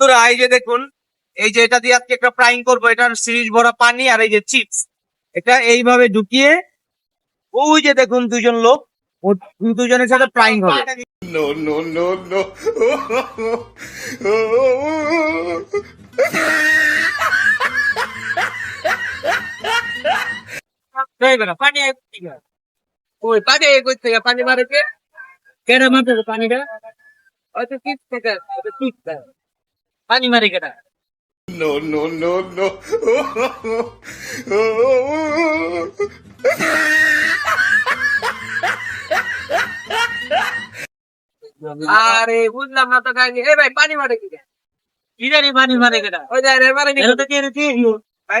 তোরা এই যে দেখুন এই যে এটা দিয়ে আজকে একটা ফ্রাইং করব এটার সিরিজ ভরা পানি আর এই যে চিপস এটা এইভাবে ঢুকিয়ে ওই যে দেখুন দুজন লোক ও দুজনের সাথে ফ্রাইং হবে এই বেটা, পানি আয় কোথা থেকে? ওই পানি আয় থেকে? পানি মারে কে? কেডা মারতেছে পানিটা? হয়তো চিপস থেকে। পানি মারে কেডা? আরে বুঝলাম না তো কাহিনী এই ভাই পানি মারে কি কি জানি পানি মারে কেডা ওই যে আরে মারে এটা তো কে রে কে হিও ভাই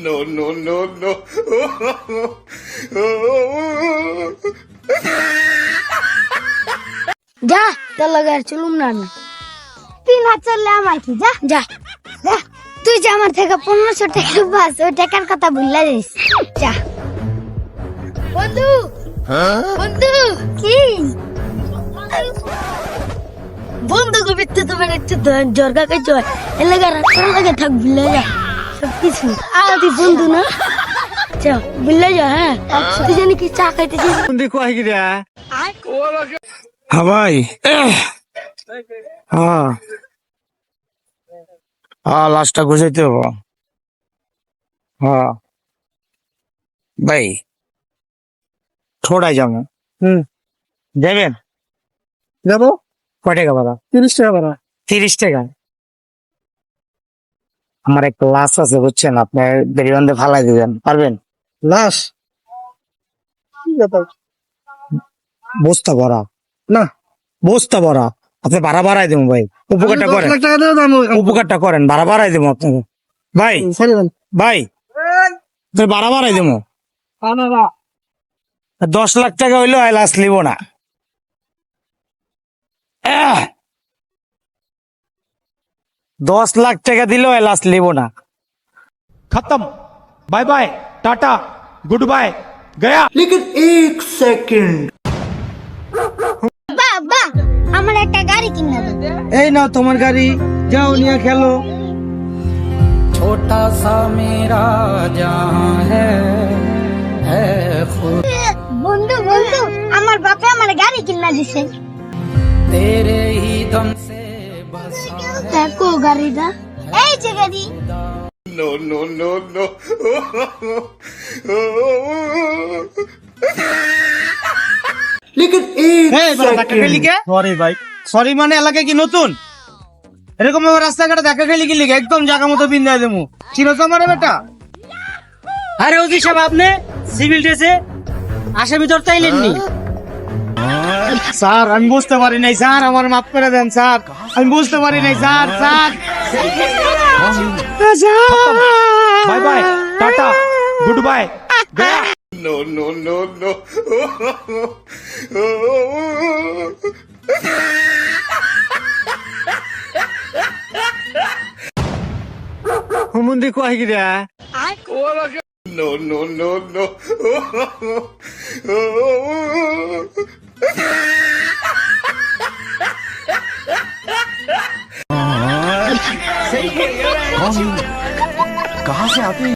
हैं যা তোর লগে আর চলুম না আমি তিন হাত চললে আমার কি? যা। যা। যা। তুই যে আমার থেকে পনেরোশো টাকা বাস ওই টাকার কথা ভুললা যাইস যা। বন্ধু। বন্ধু কি? বন্ধু কবিতে তোমার একটু জর্গা কে জয় এলাকা রাস্তার লাগে থাক ভুলে যা কিছু আদি বন্ধু না? চল বুল্লা যা হ্যাঁ? তুই জানি কি চা খাইতে বন্ধু কই গিরা হ্যাঁ ভাই। হ্যাঁ। হ্যাঁ লাস্টটা গুছাইতে হবে। হ্যাঁ। ভাই ঠোড়ায় যাব। হুম। যাবেন? যাব? কয় টাকা ভাড়া? তিরিশ টাকা ভাড়া। তিরিশ টাকা। আমার একটা লাশ আছে বুঝছেন? আপনি বেরিবান্ধে ফালাই দিবেন পারবেন? লাশ? বস্তা ভরা। না বস্তা ভরা। আপনি ভাড়া বাড়াই দেবো ভাই। উপকারটা করেন। উপকারটা করেন ভাড়া বাড়াই দেবো আপনাকে। ভাই ভাই আপনি ভাড়া বাড়াই দেবো। দশ লাখ টাকা হইল আই লাশ নিব না! দশ লাখ টাকা দিলেও এলাচ নেব না। খতম। Bye bye tata good bye গয়া। লেকিন এক সেকেন্ড। বাবা আমার একটা গাড়ি কিনে এই নাও তোমার গাড়ি যাও নিয়ে খেলো। ছোটা সা মেরা জাহান হ্যায় খুদ। বন্ধু বন্ধু আমার বাপে আমার গাড়ি কিনে দিছে। তেরে হি দেখো গাড়িটা। এই যে গাড়ি। সরি ভাই। সরি মানে এলাকায় কি নতুন? এরকম রাস্তাঘাটে দেখা গেলি কি লিখে? একদম জায়গা মতো বিন্দায় দেবো। চিনো তো আমার বেটা? আরে ওজি সাহেব আপনি সিভিল ড্রেসে আসামি তোর তাইলেননি স্যার আমি বুঝতে পারি নাই। স্যার আমার মাফ করে দেন স্যার। আমি বুঝতে পারি নাই sir sir. Bye bye tata goodbye. No no no no হুমুন্দি কোয়াই গিরা নো নো নো নো कहाँ से आते हैं?